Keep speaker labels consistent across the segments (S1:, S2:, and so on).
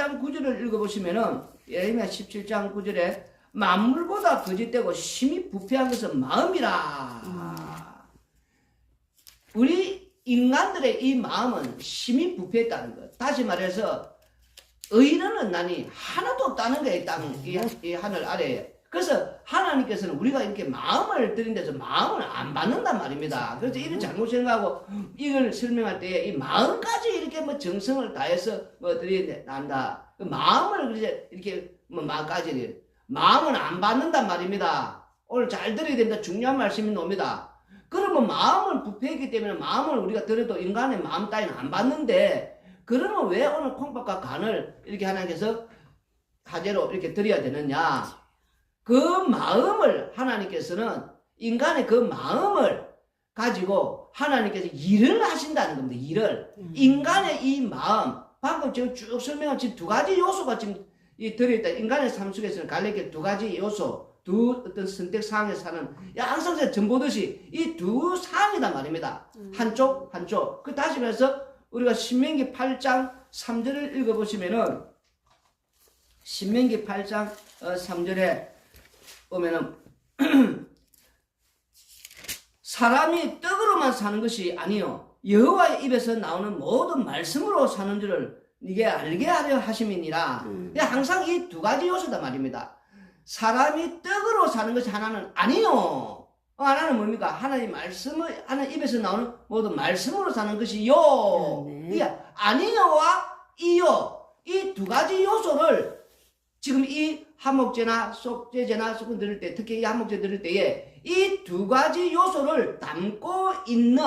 S1: 17장 9절을 읽어보시면은 예레미야 17장 9절에 만물보다 거짓되고 심히 부패한 것은 마음이라. 우리 인간들의 이 마음은 심히 부패했다는 것. 다시 말해서 의인은 나니 하나도 없다는 거예요. 땅, 이, 이 하늘 아래에. 그래서 하나님께서는 우리가 이렇게 마음을 들인 데서 마음을 안 받는단 말입니다. 그래서 이런 잘못 생각하고 이걸 설명할 때이 마음까지 이렇게 뭐 정성을 다해서 뭐 드린다. 그 마음을 이제 이렇게 뭐 마음까지 마음은 안 받는단 말입니다. 오늘 잘 들어야 됩니다. 중요한 말씀이 옵니다. 그러면 마음을 부패했기 때문에 마음을 우리가 들어도 인간의 마음 따위는 안 받는데 그러면 왜 오늘 콩밥과 간을 이렇게 하나님께서 화제로 이렇게 드려야 되느냐? 그 마음을 하나님께서는 인간의 그 마음을 가지고 하나님께서 일을 하신다는 겁니다. 일을 인간의 이 마음 방금 지금 쭉 설명한 지금 두 가지 요소가 지금 이 들어있다. 인간의 삶 속에서는 갈래길 두 가지 요소, 두 어떤 선택 사항에 사는 항상 제가 전 보듯이 이 두 사항이단 말입니다. 한쪽 한쪽. 그 다시 말해서 우리가 신명기 8장 3절을 읽어보시면은 신명기 8장 3절에 보면은 사람이 떡으로만 사는 것이 아니요 여호와의 입에서 나오는 모든 말씀으로 사는 줄을 이게 알게 하려 하심이니라. 근데 항상 이 두 가지 요소다 말입니다. 사람이 떡으로 사는 것이 하나는 아니요. 어, 하나는 뭡니까? 하나님 말씀을 하나님 입에서 나오는 모든 말씀으로 사는 것이요.
S2: 네.
S1: 이게 아니요와 이요 이 두 가지 요소를 지금 이 한목제나 속죄제나 소금 들을 때 특히 이 한목제 들을 때에 이 두 가지 요소를 담고 있는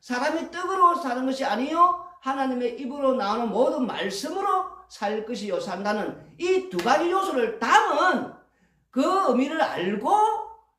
S1: 사람이 떡으로 사는 것이 아니요 하나님의 입으로 나오는 모든 말씀으로 살 것이요 산다는 이 두 가지 요소를 담은 그 의미를 알고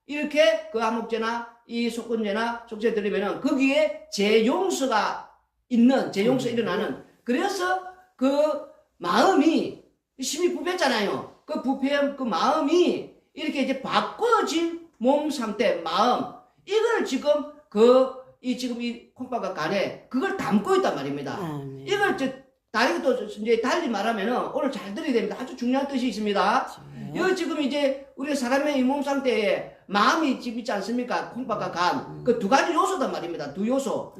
S1: 이렇게 그 한목제나 이 속건제나 속죄 드리면은 거기에 재용서가 있는 재용서 일어나는 그래서 그 마음이 심히 부패했잖아요. 그 부패한 그 마음이 이렇게 이제 바꿔진 몸 상태, 마음 이걸 지금 그 이 지금 이 콩밥과 간에 그걸 담고 있단 말입니다.
S2: 아멘.
S1: 이걸 저 다르게 또 이제 달리 말하면은 오늘 잘 들어야 됩니다. 아주 중요한 뜻이 있습니다. 여기 지금 이제 우리 사람의 이 몸 상태에 마음이 지금 있지 않습니까? 콩밥과 간. 그 두 가지 요소단 말입니다. 두 요소.